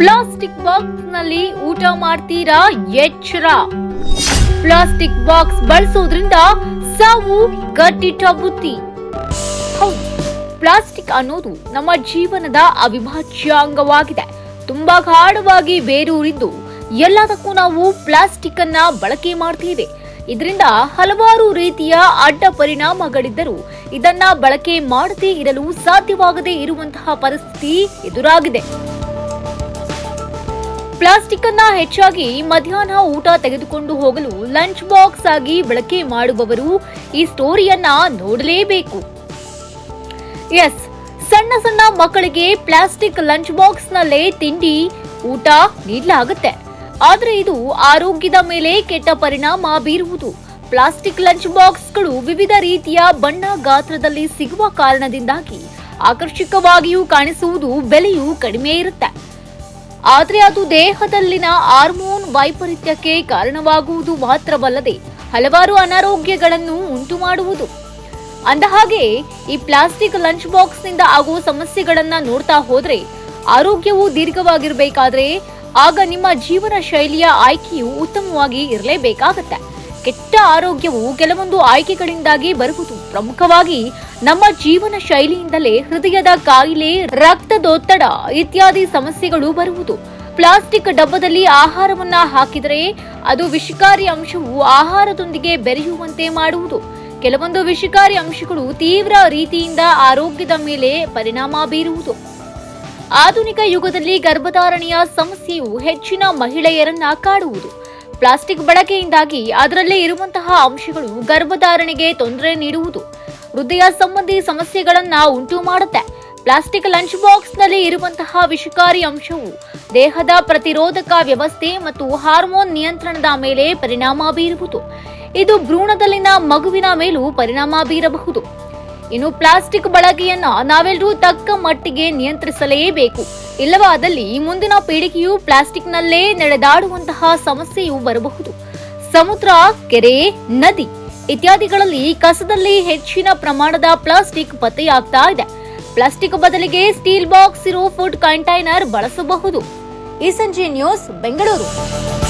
Plastic ಬಾಕ್ಸ್ನಲ್ಲಿ ಊಟ ಮಾಡ್ತೀರಾ ಎಚ್ಚರ ಪ್ಲಾಸ್ಟಿಕ್ ಬಾಕ್ಸ್ ಬಳಸೋದ್ರಿಂದ ಸಾವು ಗಟ್ಟಿಟ್ಟ ಬುತ್ತಿ ಪ್ಲಾಸ್ಟಿಕ್ ಅನ್ನೋದು ನಮ್ಮ ಜೀವನದ ಅವಿಭಾಜ್ಯ ಅಂಗವಾಗಿದೆ. ತುಂಬಾ ಗಾಢವಾಗಿ ಬೇರೂರಿದ್ದು ಎಲ್ಲದಕ್ಕೂ ನಾವು ಪ್ಲಾಸ್ಟಿಕ್ ಅನ್ನ ಬಳಕೆ ಮಾಡ್ತೇವೆ ಇದರಿಂದ ಹಲವಾರು ರೀತಿಯ ಅಡ್ಡ ಪರಿಣಾಮಗಳಿದ್ದರೂ ಇದನ್ನ ಬಳಕೆ ಮಾಡದೇ ಇರಲು ಸಾಧ್ಯವಾಗದೇ ಇರುವಂತಹ ಪರಿಸ್ಥಿತಿ ಎದುರಾಗಿದೆ. ಪ್ಲಾಸ್ಟಿಕ್ ಅನ್ನ ಹೆಚ್ಚಾಗಿ ಮಧ್ಯಾಹ್ನ ಊಟ ತೆಗೆದುಕೊಂಡು ಹೋಗಲು ಲಂಚ್ ಬಾಕ್ಸ್ ಆಗಿ ಬಳಕೆ ಮಾಡುವವರು ಈ ಸ್ಟೋರಿಯನ್ನ ನೋಡಲೇಬೇಕು. ಎಸ್, ಸಣ್ಣ ಸಣ್ಣ ಮಕ್ಕಳಿಗೆ ಪ್ಲಾಸ್ಟಿಕ್ ಲಂಚ್ ಬಾಕ್ಸ್ ನಲ್ಲೇ ತಿಂಡಿ, ಊಟ ನೀಡಲಾಗುತ್ತೆ. ಆದರೆ ಇದು ಆರೋಗ್ಯದ ಮೇಲೆ ಕೆಟ್ಟ ಪರಿಣಾಮ ಬೀರುವುದು. ಪ್ಲಾಸ್ಟಿಕ್ ಲಂಚ್ ಬಾಕ್ಸ್ಗಳು ವಿವಿಧ ರೀತಿಯ ಬಣ್ಣ ಗಾತ್ರದಲ್ಲಿ ಸಿಗುವ ಕಾರಣದಿಂದಾಗಿ ಆಕರ್ಷಕವಾಗಿಯೂ ಕಾಣಿಸುವುದು ಬೆಲೆಯೂ ಕಡಿಮೆ ಇರುತ್ತೆ. ಆದ್ರೆ ಅದು ದೇಹದಲ್ಲಿನ ಹಾರ್ಮೋನ್ ವೈಪರೀತ್ಯಕ್ಕೆ ಕಾರಣವಾಗುವುದು ಮಾತ್ರವಲ್ಲದೆ ಹಲವಾರು ಅನಾರೋಗ್ಯಗಳನ್ನು ಉಂಟು ಮಾಡುವುದು. ಅಂದಹಾಗೆ, ಈ ಪ್ಲಾಸ್ಟಿಕ್ ಲಂಚ್ ಬಾಕ್ಸ್ನಿಂದ ಆಗುವ ಸಮಸ್ಯೆಗಳನ್ನ ನೋಡ್ತಾ ಹೋದ್ರೆ ಆರೋಗ್ಯವು ದೀರ್ಘವಾಗಿರಬೇಕಾದ್ರೆ ಆಗ ನಿಮ್ಮ ಜೀವನ ಶೈಲಿಯ ಆಯ್ಕೆಯು ಉತ್ತಮವಾಗಿ ಇರಲೇಬೇಕಾಗತ್ತೆ. ಕೆಟ್ಟ ಆರೋಗ್ಯವು ಕೆಲವೊಂದು ಆಯ್ಕೆಗಳಿಂದಾಗಿ ಬರುವುದು. ಪ್ರಮುಖವಾಗಿ ನಮ್ಮ ಜೀವನ ಶೈಲಿಯಿಂದಲೇ ಹೃದಯದ ಕಾಯಿಲೆ, ರಕ್ತದೊತ್ತಡ ಇತ್ಯಾದಿ ಸಮಸ್ಯೆಗಳು ಬರುವುದು. ಪ್ಲಾಸ್ಟಿಕ್ ಡಬ್ಬದಲ್ಲಿ ಆಹಾರವನ್ನ ಹಾಕಿದರೆ ಅದು ವಿಷಕಾರಿ ಅಂಶವು ಆಹಾರದೊಂದಿಗೆ ಬೆರೆಯುವಂತೆ ಮಾಡುವುದು. ಕೆಲವೊಂದು ವಿಷಕಾರಿ ಅಂಶಗಳು ತೀವ್ರ ರೀತಿಯಿಂದ ಆರೋಗ್ಯದ ಮೇಲೆ ಪರಿಣಾಮ ಬೀರುವುದು. ಆಧುನಿಕ ಯುಗದಲ್ಲಿ ಗರ್ಭಧಾರಣೆಯ ಸಮಸ್ಯೆಯು ಹೆಚ್ಚಿನ ಮಹಿಳೆಯರನ್ನ ಕಾಡುವುದು. ಪ್ಲಾಸ್ಟಿಕ್ ಬಳಕೆಯಿಂದಾಗಿ ಅದರಲ್ಲೇ ಇರುವಂತಹ ಅಂಶಗಳು ಗರ್ಭಧಾರಣೆಗೆ ತೊಂದರೆ ನೀಡುವುದು ಹೃದಯ ಸಂಬಂಧಿ ಸಮಸ್ಯೆಗಳನ್ನ ಉಂಟು ಮಾಡುತ್ತೆ. ಪ್ಲಾಸ್ಟಿಕ್ ಲಂಚ್ ಬಾಕ್ಸ್ನಲ್ಲಿ ಇರುವಂತಹ ವಿಷಕಾರಿ ಅಂಶವು ದೇಹದ ಪ್ರತಿರೋಧಕ ವ್ಯವಸ್ಥೆ ಮತ್ತು ಹಾರ್ಮೋನ್ ನಿಯಂತ್ರಣದ ಮೇಲೆ ಪರಿಣಾಮ ಬೀರುವುದು. ಇದು ಭ್ರೂಣದಲ್ಲಿನ ಮಗುವಿನ ಮೇಲೂ ಪರಿಣಾಮ ಬೀರಬಹುದು. ಇನ್ನು ಪ್ಲಾಸ್ಟಿಕ್ ಬಳಕೆಯನ್ನ ನಾವೆಲ್ಲರೂ ತಕ್ಕ ಮಟ್ಟಿಗೆ ನಿಯಂತ್ರಿಸಲೇಬೇಕು. ಇಲ್ಲವಾದಲ್ಲಿ ಮುಂದಿನ ಪೀಳಿಗೆಯು ಪ್ಲಾಸ್ಟಿಕ್ನಲ್ಲೇ ನಡೆದಾಡುವಂತಹ ಸಮಸ್ಯೆಯು ಬರಬಹುದು. ಸಮುದ್ರ, ಕೆರೆ, ನದಿ ಇತ್ಯಾದಿಗಳಲ್ಲಿ ಕಸದಲ್ಲಿ ಹೆಚ್ಚಿನ ಪ್ರಮಾಣದ ಪ್ಲಾಸ್ಟಿಕ್ ಪತ್ತೆಯಾಗ್ತಾ ಇದೆ. ಪ್ಲಾಸ್ಟಿಕ್ ಬದಲಿಗೆ ಸ್ಟೀಲ್ ಬಾಕ್ಸ್ ಇರೋ ಫುಡ್ ಕಂಟೈನರ್ ಬಳಸಬಹುದು. ಈ ಸಂಜೆ ನ್ಯೂಸ್ ಬೆಂಗಳೂರು.